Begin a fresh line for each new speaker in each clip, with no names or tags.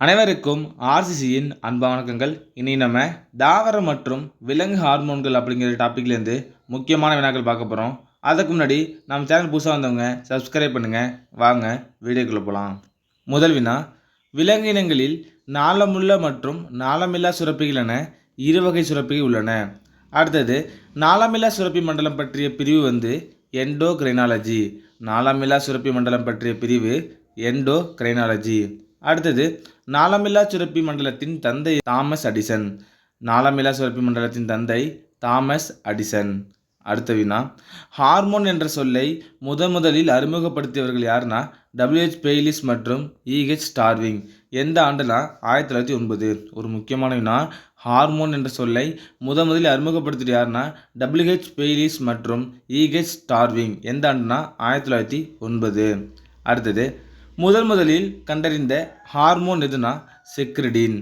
அனைவருக்கும் ஆர்சிசியின் அன்பு வணக்கங்கள். இனி நம்ம தாவரம் மற்றும் விலங்கு ஹார்மோன்கள் அப்படிங்கிற டாப்பிக்லேருந்து முக்கியமான வினாக்கள் பார்க்க போகிறோம் அதுக்கு முன்னாடி நம்ம சேனல் புதுசாக வந்தவங்க சப்ஸ்கிரைப் பண்ணுங்கள் வாங்க வீடியோக்குள்ளே போகலாம் முதல் வினா விலங்கினங்களில் நாளமுள்ள மற்றும் நாளமில்லா சுரப்பிகள் என இரு வகை சுரப்பிகள் உள்ளன. அடுத்தது நாளமில்லா சுரப்பி மண்டலம் பற்றிய பிரிவு வந்து எண்டோ கிரைனாலஜி நாளமில்லா சுரப்பி மண்டலம் பற்றிய பிரிவு எண்டோ கிரைனாலஜி அடுத்தது நாளமில்லா சுரப்பி மண்டலத்தின் தந்தை தாமஸ் அடிசன். நாளமில்லா சுரப்பி மண்டலத்தின் தந்தை தாமஸ் அடிசன். அடுத்த வினா ஹார்மோன் என்ற சொல்லை முதன் முதலில் அறிமுகப்படுத்தியவர்கள் யாருன்னா டபிள்யூஹெச் பெய்லிஸ் மற்றும் இஹெச் ஸ்டார்விங் எந்த ஆண்டுனா ஆயிரத்தி தொள்ளாயிரத்தி ஒன்பது. ஒரு முக்கியமான வினா ஹார்மோன் என்ற சொல்லை முதன் முதலில் அறிமுகப்படுத்தியது யாருன்னா டபிள்யூஹெச் பெய்லிஸ் மற்றும் இஹெச் ஸ்டார்விங் எந்த ஆண்டுனா ஆயிரத்தி தொள்ளாயிரத்தி ஒன்பது. அடுத்தது முதன் முதலில் கண்டறிந்த ஹார்மோன் எதுனா செக்ரிடின்.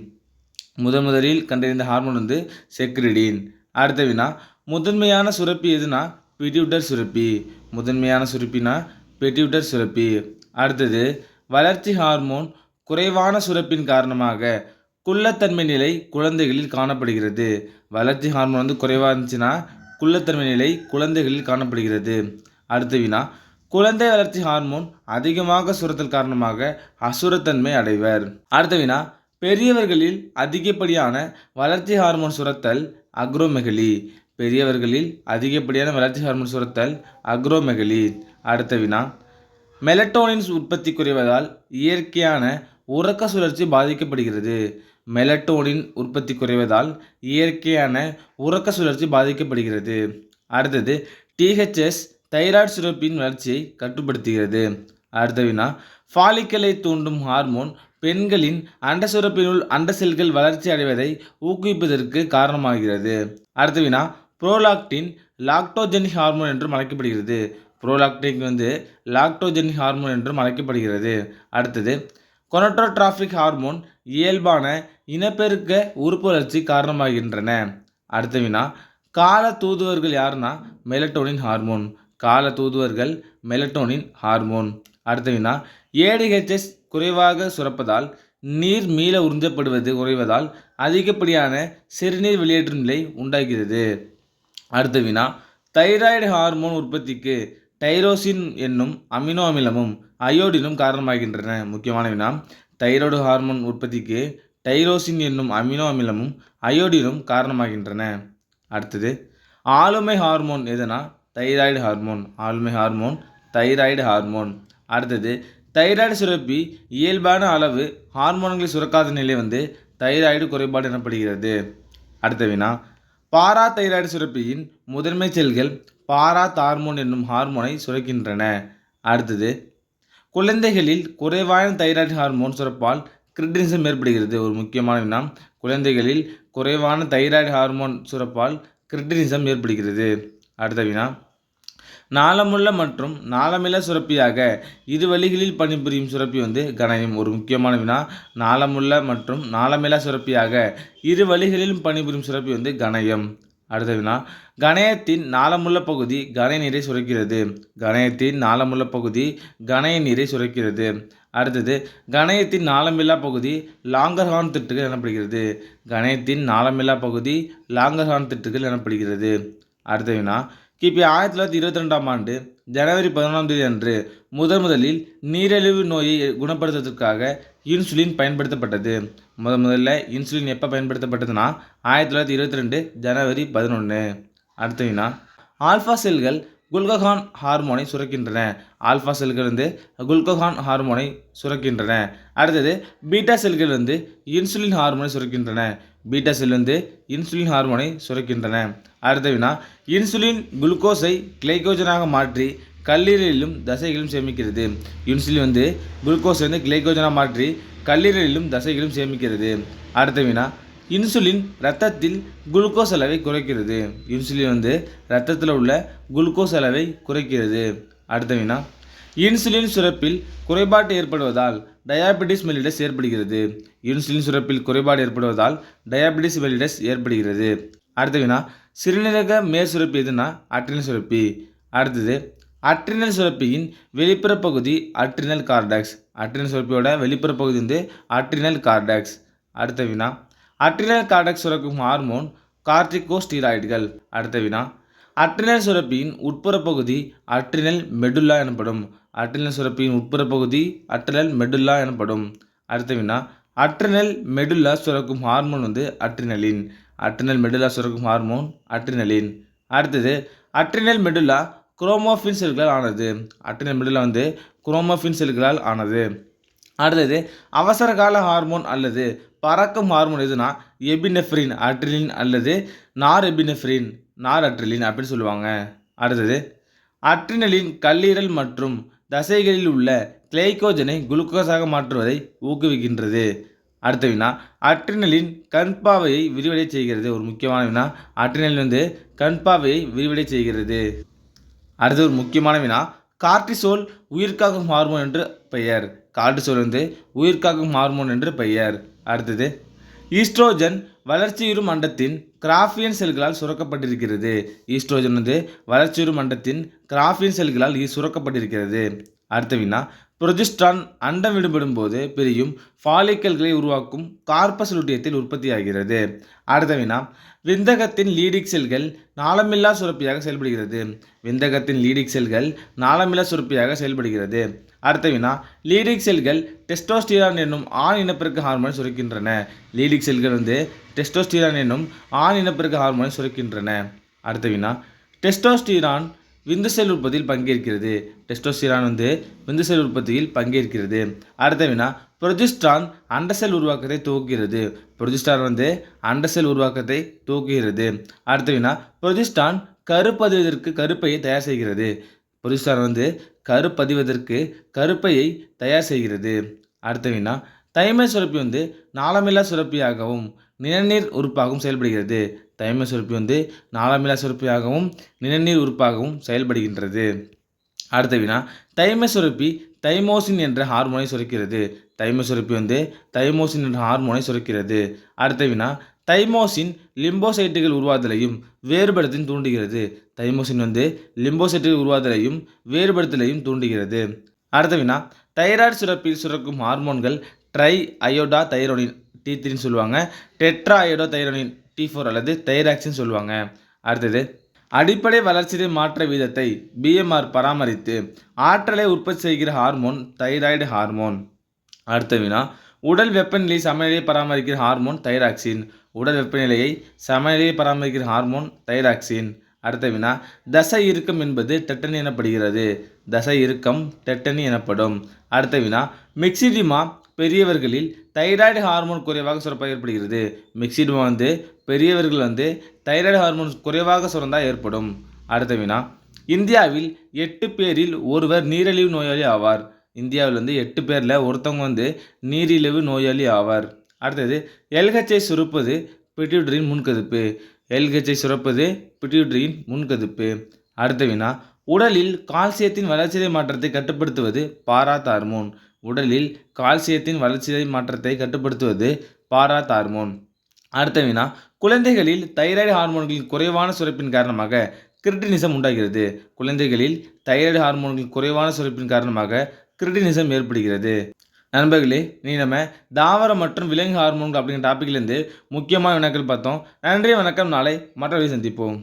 முதன் முதலில் கண்டறிந்த ஹார்மோன் வந்து செக்ரிடின். அடுத்த வினா முதன்மையான சுரப்பி எதுனா பிட்யூட்டர் சுரப்பி. முதன்மையான சுரப்பினா பெட்யூட்டர் சுரப்பி. அடுத்தது வளர்ச்சி ஹார்மோன் குறைவான சுரப்பின் காரணமாக குள்ளத்தன்மை நிலை குழந்தைகளில் காணப்படுகிறது. வளர்ச்சி ஹார்மோன் வந்து குறைவாக இருந்துச்சுன்னா குள்ளத்தன்மை நிலை குழந்தைகளில் காணப்படுகிறது. அடுத்த வினா குழந்தை வளர்ச்சி ஹார்மோன் அதிகமாக சுரத்தல் காரணமாக அசுரத்தன்மை அடைவர். அடுத்த வினா பெரியவர்களில் அதிகப்படியான வளர்ச்சி ஹார்மோன் சுரத்தல் அக்ரோமெகலி. பெரியவர்களில் அதிகப்படியான வளர்ச்சி ஹார்மோன் சுரத்தல் அக்ரோமெகலி. அடுத்த வினா மெலட்டோனின் உற்பத்தி குறைவதால் இயற்கையான உறக்க சுழற்சி பாதிக்கப்படுகிறது. மெலட்டோனின் உற்பத்தி குறைவதால் இயற்கையான உறக்க சுழற்சி பாதிக்கப்படுகிறது. அடுத்தது டிஹெச்எஸ் தைராய்டு சுரப்பின் வளர்ச்சியை கட்டுப்படுத்துகிறது. அடுத்த வினா ஃபாலிக்கலை தூண்டும் ஹார்மோன் பெண்களின் அண்ட சுரப்பினுள் அண்ட செல்கள் வளர்ச்சி அடைவதை ஊக்குவிப்பதற்கு காரணமாகிறது. அடுத்த வினா புரோலாக்டின் லாக்டோஜெனிக் ஹார்மோன் என்றும் அழைக்கப்படுகிறது. புரோலாக்டிக் வந்து லாக்டோஜெனிக் ஹார்மோன் என்றும் அழைக்கப்படுகிறது. அடுத்தது கொனட்ரோட்ராஃபிக் ஹார்மோன் இயல்பான இனப்பெருக்க உறுப்பு வளர்ச்சி காரணமாகின்றன. அடுத்த வினா கால தூதுவர்கள் யாருன்னா மெலட்டோனின் ஹார்மோன் கால தூதுவர்கள் மெலட்டோனின் ஹார்மோன். அடுத்த வினா ஏடிஹெச்எஸ் குறைவாக சுரப்பதால் நீர் மீள உறிஞ்சப்படுவது குறைவதால் அதிகப்படியான சிறுநீர் வெளியேற்றும் நிலை உண்டாகிறது. அடுத்த வினா தைராய்டு ஹார்மோன் உற்பத்திக்கு டைரோசின் என்னும் அமினோ அமிலமும் அயோடினும் காரணமாகின்றன. முக்கியமான வினா தைராய்டு ஹார்மோன் உற்பத்திக்கு டைரோசின் என்னும் அமினோ அமிலமும் அயோடினும் காரணமாகின்றன. அடுத்தது ஆளுமை ஹார்மோன் எதுனா தைராய்டு ஹார்மோன் ஆளுமை ஹார்மோன் தைராய்டு ஹார்மோன் அடுத்தது தைராய்டு சுரப்பி இயல்பான அளவு ஹார்மோன்களை சுரக்காத நிலை வந்து தைராய்டு குறைபாடு எனப்படுகிறது. அடுத்த வினா பாரா தைராய்டு சுரப்பியின் முதன்மை செல்கள் பாரா ஹார்மோன் என்னும் ஹார்மோனை சுரக்கின்றன. அடுத்தது குழந்தைகளில் குறைவான தைராய்டு ஹார்மோன் சுரப்பால் கிரிட்டினிசம் ஏற்படுகிறது. ஒரு முக்கியமான வினா குழந்தைகளில் குறைவான தைராய்டு ஹார்மோன் சுரப்பால் கிரிட்டினிசம் ஏற்படுகிறது. அடுத்த வினா நாளமுள்ள மற்றும் நாளமில சுரப்பியாக இரு வழிகளில் பணிபுரியும் சுரப்பி வந்து கணயம். ஒரு முக்கியமான வினா நாளமுள்ள மற்றும் நாளமில சுரப்பியாக இரு வழிகளிலும் பணிபுரியும் சுரப்பி வந்து கணயம். அடுத்த வினா கணயத்தின் நாளமுள்ள பகுதி கணைய நீரை சுரக்கிறது. கணயத்தின் நாளமுள்ள பகுதி கணைய நீரை சுரக்கிறது. அடுத்தது கணயத்தின் நாளமில்லா பகுதி லாங்கர்ஹார்ன் திட்டுகள் எனப்படுகிறது. கணையத்தின் நாளமில்லா பகுதி லாங்கர்ஹார்ன் திட்டுகள் எனப்படுகிறது. அடுத்த வினா கிபி ஆயிரத்தி தொள்ளாயிரத்தி இருபத்தி ரெண்டாம் ஆண்டு ஜனவரி பதினொன்றாம் தேதி அன்று முதன் முதலில் நீரிழிவு நோயை குணப்படுத்துவதற்காக இன்சுலின் பயன்படுத்தப்பட்டது. முத முதல்ல இன்சுலின் எப்போ பயன்படுத்தப்பட்டதுன்னா ஆயிரத்தி தொள்ளாயிரத்தி இருபத்தி ரெண்டு ஜனவரி பதினொன்று அடுத்ததுன்னா ஆல்ஃபா செல்கள் குல்கஹான் ஹார்மோனை சுரக்கின்றன. ஆல்ஃபா செல்கள் வந்து குல்கஹான் ஹார்மோனை சுரக்கின்றன. அடுத்தது பீட்டா செல்கள் வந்து இன்சுலின் ஹார்மோனை சுரக்கின்றன. பீட்டா செல் வந்து இன்சுலின் ஹார்மோனை சுரக்கின்றன. அடுத்த வினா இன்சுலின் குளுக்கோஸை கிளைகோஜனாக மாற்றி கல்லீரலிலும் தசைகளிலும் சேமிக்கிறது. இன்சுலின் வந்து குளுக்கோஸ் வந்து கிளைகோஜனாக மாற்றி கல்லீரலிலும் தசைகளிலும் சேமிக்கிறது. அடுத்த வினா இன்சுலின் ரத்தத்தில் குளுக்கோஸ் அளவை குறைக்கிறது. இன்சுலின் வந்து ரத்தத்தில் உள்ள குளுக்கோஸ் அளவை குறைக்கிறது. அடுத்த வினா இன்சுலின் சுரப்பில் குறைபாடு ஏற்படுவதால் டயாபெட்டிஸ் மெலிடஸ் ஏற்படுகிறது. இன்சுலின் சுரப்பில் குறைபாடு ஏற்படுவதால் டயாபெட்டிஸ் மெலிடஸ் ஏற்படுகிறது. அடுத்த வினா சிறுநீரக மேற் சுரப்பி எதுனா? அட்ரினல் சுரப்பி. அடுத்தது அட்ரினல் சுரப்பியின் வெளிப்புற பகுதி அட்ரினல் கார்டக்ஸ். அட்ரினல் சுரப்பியோட வெளிப்புற பகுதி வந்து அட்ரினல் கார்டாக்ஸ். அடுத்த வினா அட்ரினல் கார்டக் சுரக்கும் ஹார்மோன் கார்டிகோஸ்டீராய்டுகள். அடுத்த வினா. அட்ரினல் சுரப்பியின் உட்புற பகுதி அட்ரினல் மெடுல்லா எனப்படும். அட்ரினல் சுரப்பியின் உட்புற பகுதி அட்ரினல் மெடுல்லா எனப்படும். அடுத்த வினா. அட்ரினல் மெடுல்லா சுரக்கும் ஹார்மோன் வந்து அட்ரினலின். அட்ரினல் மெடுல்லா சுரக்கும் ஹார்மோன் அட்ரினலின். அடுத்தது அட்ரினல் மெடுல்லா குரோமோஃபின் செல்களால் ஆனது. அட்ரினல் மெடுல்லா வந்து குரோமோஃபின் செல்களால் ஆனது. அடுத்தது அவசரகால ஹார்மோன் அல்லது பறக்கும் ஹார்மோன் எதுனா? எபினெஃப்ரின் அட்ரிலின் அல்லது நார் எபினெஃப்ரின் நார் அட்ரிலின் அப்படின்னு சொல்லுவாங்க. அடுத்தது அட்ரினலின் கல்லீரல் மற்றும் தசைகளில் உள்ள கிளைகோஜனை குளுக்கோஸாக மாற்றுவதை ஊக்குவிக்கின்றது. அடுத்த வினா அட்ரினலின் கண்பாவையை விரிவடை செய்கிறது. ஒரு முக்கியமான வினா அட்ரினலின் வந்து கண்பாவையை விரிவடை செய்கிறது. அடுத்து ஒரு முக்கியமான வினா கார்டிசோல் உயிர்காக்கும் ஹார்மோன் என்று பெயர். கார்டிசோல் வந்து உயிர்காக்கும் ஹார்மோன் என்று பெயர். அடுத்தது ஈஸ்ட்ரோஜன் வளர்ச்சியுறு மண்டத்தின் கிராஃபியன் செல்களால் சுரக்கப்பட்டிருக்கிறது. ஈஸ்ட்ரோஜன் வந்து வளர்ச்சியுறு மண்டத்தின் கிராஃபியன் செல்களால் சுரக்கப்பட்டிருக்கிறது. அடுத்த வினா புரொஜிஸ்ட்ரான் அண்டம் விடுபடும் போது பிரியும் ஃபாலிக்கல்களை உருவாக்கும் கார்பஸ் லுட்டியத்தில் உற்பத்தியாகிறது. அடுத்த வினா விந்தகத்தின் லீடிக் செல்கள் நாளமில்லா சுரப்பியாக செயல்படுகிறது. விந்தகத்தின் லீடிக் செல்கள் நாளமில்லா சுரப்பியாக செயல்படுகிறது. அடுத்த வினா லீடிக் செல்கள் டெஸ்டோஸ்டிரான் என்னும் ஆண் இனப்பெருக்க ஹார்மோன் சுரக்கின்றன. லீடிக் செல்கள் வந்து டெஸ்டோஸ்டிரான் என்னும் ஆண் இனப்பெருக்க ஹார்மோனை சுரக்கின்றன. அடுத்த வினா டெஸ்டோஸ்டிரான் விந்து செல் உற்பத்தியில் பங்கேற்கிறது. டெஸ்டோசிரான் வந்து விந்து செல் உற்பத்தியில் பங்கேற்கிறது. அடுத்த வினா புரொஜிஸ்ட்ரான் அண்டசெல் உருவாக்கத்தை துவக்குகிறது. புரொஜிஸ்ட்ரான் வந்து அண்டசெல் உருவாக்கத்தை துவக்குகிறது. அடுத்த வினா புரொஜிஸ்ட்ரான் கருப்பதிவதற்கு கருப்பையை தயார் செய்கிறது. புரொஜிஸ்ட்ரான் வந்து கருப்பதிவதற்கு கருப்பையை தயார் செய்கிறது. அடுத்த வினா தைமை சுரப்பி வந்து நாளமில்லா சுரப்பியாகவும் நிணநீர் உறுப்பாகவும் செயல்படுகிறது. தைமை சுரப்பி வந்து நாலாமிலா சுரப்பியாகவும் நிணநீர் உறுப்பாகவும் செயல்படுகின்றது. அடுத்த வினா தைம சுரப்பி தைமோசின் என்ற ஹார்மோனை சுரக்கிறது. தைம சுரப்பி வந்து தைமோசின் என்ற ஹார்மோனை சுரக்கிறது. அடுத்த வினா தைமோசின் லிம்போசைட்டுகள் உருவாதலையும் வேறுபடுத்தலையும் தூண்டுகிறது. தைமோசின் வந்து லிம்போசைட்டுகள் உருவாதலையும் வேறுபடுத்தலையும் தூண்டுகிறது. அடுத்த வினா தைராய்டு சுரப்பில் சுரக்கும் ஹார்மோன்கள் ட்ரை அயோடா தைரோனின் டி த்ரீன்னு சொல்லுவாங்க. டெட்ரா அயோடா தைரோனின் டி ஃபோர் அல்லது தைராக்சின்னு சொல்லுவாங்க. அடுத்தது அடிப்படை வளர்ச்சிதை மாற்ற வீதத்தை பிஎம்ஆர் பராமரித்து ஆற்றலை உற்பத்தி செய்கிற ஹார்மோன் தைராய்டு ஹார்மோன். அடுத்த வினா உடல் வெப்பநிலை சமநிலையை பராமரிக்கிற ஹார்மோன் தைராக்சின். உடல் வெப்பநிலையை சமநிலையை பராமரிக்கிற ஹார்மோன் தைராக்சின். அடுத்த வினா தசை இறுக்கம் என்பது டெட்டனி எனப்படுகிறது. தசை இறுக்கம் டெட்டனி எனப்படும். அடுத்த வினா மிக்சிடிமா பெரியவர்களில் தைராய்டு ஹார்மோன் குறைவாக சுரப்பாக ஏற்படுகிறது. மிக்சிடிமா வந்து பெரியவர்கள் வந்து தைராய்டு ஹார்மோன் குறைவாக சுரந்தால் ஏற்படும். அடுத்த வினா. இந்தியாவில் எட்டு பேரில் ஒருவர் நீரிழிவு நோயாளி ஆவார். இந்தியாவில் வந்து எட்டு பேரில் ஒருத்தவங்க வந்து நீரிழிவு நோயாளி ஆவார். அடுத்தது எல்ஹெச்ஐ சுரப்பது பிட்யூட்டரின் முன்கதிப்பு. எல்ஹெச்ஐ சுரப்பது பிட்யூட்டரியின் முன்கதிப்பு. அடுத்த வினா. உடலில் கால்சியத்தின் வளர்ச்சிதை மாற்றத்தை கட்டுப்படுத்துவது பாராத் ஹார்மோன். உடலில் கால்சியத்தின் வளர்ச்சிதை மாற்றத்தை கட்டுப்படுத்துவது பாராத் ஹார்மோன் அடுத்த வினா குழந்தைகளில் தைராய்டு ஹார்மோன்களின் குறைவான சுரப்பின் காரணமாக கிரிட்டினிசம் உண்டாகிறது. குழந்தைகளில் தைராய்டு ஹார்மோன்களின் குறைவான சுரப்பின் காரணமாக கிரிட்டினிசம் ஏற்படுகிறது. நண்பர்களே நீ நம்ம தாவரம் மற்றும் விலங்கு ஹார்மோன்கள் அப்படிங்கிற டாப்பிக்லேருந்து முக்கியமான வினாக்கள் பார்த்தோம். நன்றி வணக்கம். நாளை மற்றவரை சந்திப்போம்.